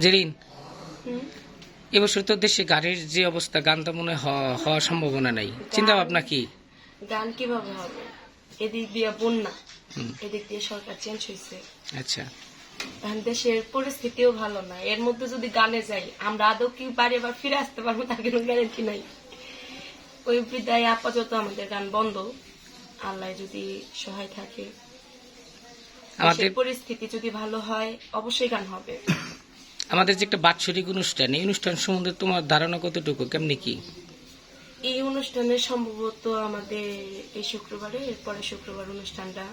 জেরিন হুম। এবছর তো দেশে গাড়ির যে অবস্থা গান তো মনে হওয়ার সম্ভাবনা নাই। চিন্তা ভাবনা কি? গান কীভাবে হবে? এদিক দিয়ে বন্যা। এদিক দিয়ে সরকার চেঞ্জ হয়েছে। আচ্ছা। দেশের পরিস্থিতিও ভালো না। এর মধ্যে যদি গানে যাই আমরা আদৌ কি বাড়ি আবার ফিরে আসতে পারব? তার কোনো গ্যারেন্টি নাই। ওই বিদায় আপাতত আমাদের গান বন্ধ। আল্লাহ যদি সহায় থাকে। আমাদের পরিস্থিতি যদি ভালো হয় অবশ্যই গান হবে। আমাদের যে একটা বাৎসরিক অনুষ্ঠান এই অনুষ্ঠান সম্বন্ধে তোমার ধারণা কতটুকু? কেমনি কি? এই অনুষ্ঠানে সম্ভবত আমাদের এই শুক্রবারে এরপরে শুক্রবার অনুষ্ঠানটা।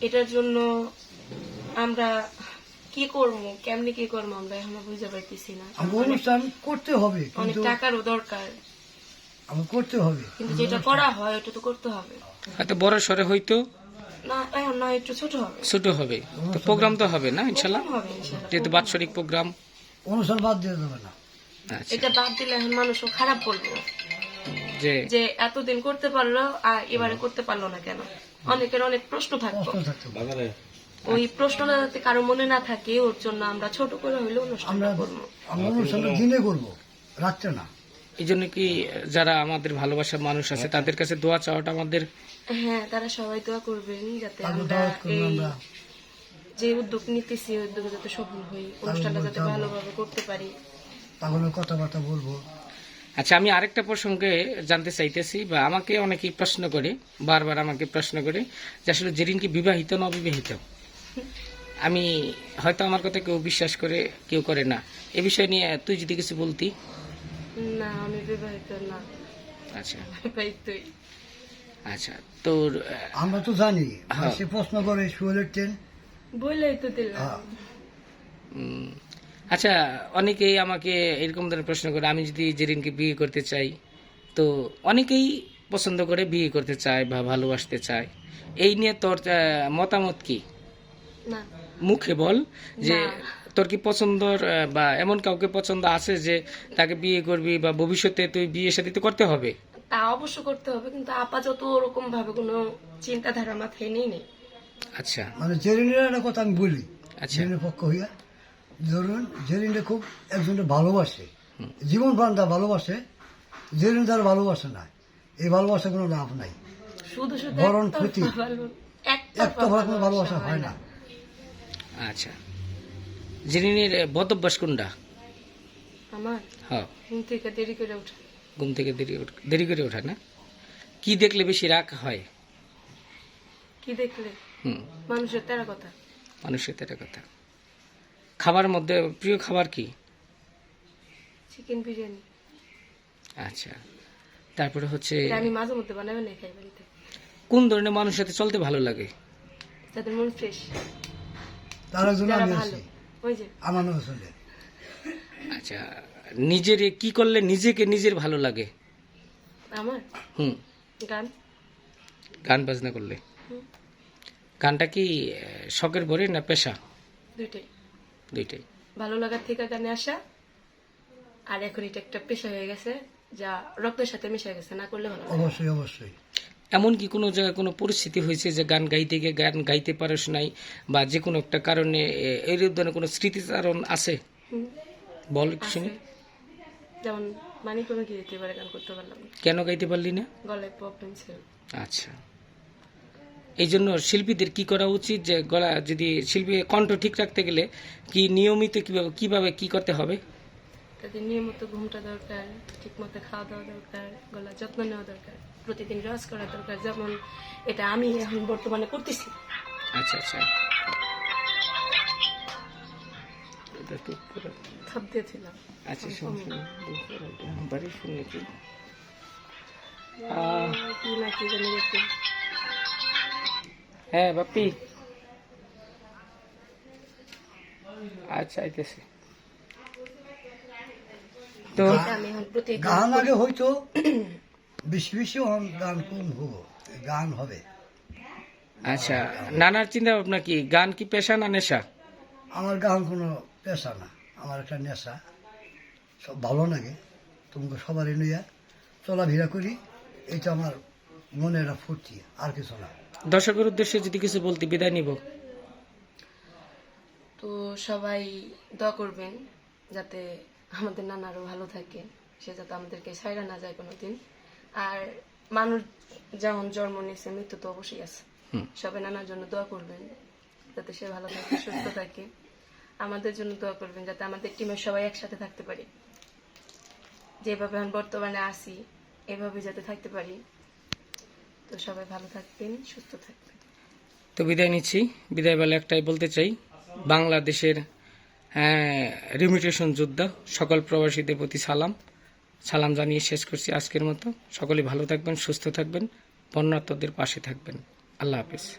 এটার জন্য আমরা কি করব? কেমনি কি করব আমরা এখনও বুঝতে পারতেছি না। অনুষ্ঠান করতে হবে অনেক কিন্তু টাকারও দরকার। করতে হবে। কিন্তু যেটা করা হয় ওটা তো করতে হবে। হয়তো বড় সরে হয়তো না একটু ছোট হবে। ছোট হবে। তো প্রোগ্রাম তো হবে না ইনশাল্লাহ। যেহেতু বাৎসরিক প্রোগ্রাম অনুষ্ঠান বাদ দিয়ে দেবে না। আচ্ছা। এটা বাদ দিলে এখন মানুষও খারাপ বলব। যে যে এতদিন করতে পারল আর এবারে করতে পারল না কেন? অনেকের অনেক প্রশ্ন থাকতো। কষ্ট থাকতে। পারে। ওই প্রশ্নটা যাতে কারও মনে না থাকে ওর জন্য আমরা ছোট করে হইলেও আমরা অনুষ্ঠানটা করব। আমরা অনুষ্ঠানটা দিনে করব রাত্রে না। এই জন্য কি যারা আমাদের ভালোবাসার মানুষ আছে তাদের কাছে দোয়া চাওয়াটা আমাদের হ্যাঁ তারা সবাই দোয়া করবেন যাতে আমরা এই যে উদ্যোগ নিতেছি উদ্যোগে যাতে সফল হই অনুষ্ঠানটা যাতে ভালোভাবে করতে পারি। তাহলে কথাবার্তা বলব। আচ্ছা আমি আরেকটা প্রসঙ্গে জানতে চাইতেছি বা আমাকে অনেকেই প্রশ্ন করে বারবার আমাকে প্রশ্ন করে যে আসলে জেরিন কি বিবাহিত না অবিবাহিত? আমি হয়তো আমার কথা কেউ বিশ্বাস করে কেউ করে না। এ বিষয় নিয়ে তুই যদি কিছু বলতি। না আমি বিবাহিত না। আচ্ছা। বিবাহিতই। আচ্ছা তোর আমরা তো জানি হ্যাঁ। সে প্রশ্ন করে শুয়েলের ট্রেন বললেই তো দিলাম। হ্যাঁ। আচ্ছা অনেকেই আমাকে এরকম ধরনের প্রশ্ন করে আমি যদি জেরিনকে বিয়ে করতে চাই তো অনেকেই পছন্দ করে বিয়ে করতে চায় বা ভালোবাসতে চায়। এই নিয়ে তোর মতামত কি? না। মুখে বল যে তোর কি পছন্দর বা এমন কাউকে পছন্দ আছে যে তাকে বিয়ে করবি বা ভবিষ্যতে তুই বিয়ে সাথে করতে হবে? তা অবশ্য করতে হবে কিন্তু আপাতত ওরকম ভাবে কোনো চিন্তাধারা মাথায় নেই নেই। আচ্ছা। মানে জেরিনের একটা কথা আমি বলি আচ্ছা। জেরিনের পক্ষ হইয়া। ধরুন জেরিনে খুব একজনকে ভালোবাসে জীবন প্রাণটা ভালোবাসে জেরিন তার ভালোবাসে না এই ভালোবাসা কোনো লাভ নাই। শুধু শুধু বরং একতরফা ক্ষতি। একটা কোনো ভালোবাসা হয় না। আচ্ছা। জেরিনের বদভ্যাস কোনটা? আমার? হ্যাঁ। ঘুম থেকে দেরি করে উঠে। ঘুম থেকে দেরি দেরি করে ওঠা না। কি দেখলে বেশি রাগ হয়? কি দেখলে? হুম। মানুষের তেরা কথা। মানুষের তো একটা কথা। খাবার মধ্যে প্রিয় খাবার কি? চিকেন বিরিয়ানি। আচ্ছা। তারপরে হচ্ছে আমি মাঝে মধ্যে বানাবে না খাই বাড়িতে। কোন ধরনের মানুষের সাথে চলতে ভালো লাগে? যাদের মন ফ্রেশ। তার জন্য আমি ভালো। আছি ওই যে। আমার নাম আচ্ছা। নিজের কি করলে নিজেকে নিজের ভালো লাগে? আমার? হুম। গান? গান বাজনা করলে। গানটা কি শখের ভরে না পেশা? দুইটাই। দুইটাই। ভালো লাগার থেকে গানে আসা আর এখন এটা একটা পেশা হয়ে গেছে যা রক্তের সাথে মিশে গেছে না করলে ভালো অবশ্যই অবশ্যই। এমন কি কোনো জায়গায় কোনো পরিস্থিতি হয়েছে যে গান গাইতে গিয়ে গান গাইতে পারস নাই বা যে কোনো একটা কারণে এর ধরনের কোনো স্মৃতিচারণ আছে? হুম, বল শুনি। যেমন মানি কোনো কি যেতে পারে গান করতে পারলাম না। কেন গাইতে পারলি না? গলায় প্রবলেম ছিল আচ্ছা। এই জন্য শিল্পীদের কি করা উচিত যে গলা যদি শিল্পী কণ্ঠ ঠিক রাখতে গেলে কি নিয়মিত কীভাবে কীভাবে কি করতে হবে? তাদের নিয়মিত ঘুমটা দরকার ঠিক মতো খাওয়া দাওয়া দরকার গলার যত্ন নেওয়া দরকার প্রতিদিন রস করা দরকার। যেমন এটা আমি এখন বর্তমানে করতেছি। আচ্ছা আচ্ছা। এটা তো পুরো- আচ্ছা বাড়ি শুনে কি? হ্যাঁ বাপি। আচ্ছা আইতেছে। তো গান আগে হয়তো বেশি বেশি এখন গান কম হব? গান হবে। আচ্ছা নানার চিন্তা ভাবনা কি? গান কি পেশা না নেশা? আমার গান কোনো পেশা না আমার একটা নেশা। সব ভালো লাগে তোমাকে সবারই নিয়ে চলাফেরা করি এটা আমার মনে একটা ফুর্তি আর কিছু না। দর্শকের উদ্দেশ্যে যদি কিছু বলতে বিদায় নিব। তো সবাই দোয়া করবেন যাতে আমাদের নানা আরও ভালো থাকে সে যাতে আমাদেরকে ছাইরা না যায় কোনোদিন। আর মানুষ যেমন জন্ম নিয়েছে মৃত্যু তো অবশ্যই আছে। সবাই নানার জন্য দোয়া করবেন যাতে সে ভালো থাকে সুস্থ থাকে। আমাদের জন্য দোয়া করবেন যাতে আমাদের টিমের সবাই একসাথে থাকতে পারি। যেভাবে আমি বর্তমানে আছি, এভাবে যাতে থাকতে পারি। তো সবাই ভালো থাকবেন, সুস্থ থাকবেন। তো বিদায় নিচ্ছি। বিদায় বেলা একটাই বলতে চাই, বাংলাদেশের রিমিটেশন যোদ্ধা, সকল প্রবাসীদের প্রতি সালাম। সালাম জানিয়ে শেষ করছি আজকের মতো। সকলে ভালো থাকবেন, সুস্থ থাকবেন বন্যার্থদের পাশে থাকবেন। আল্লাহ হাফিজ।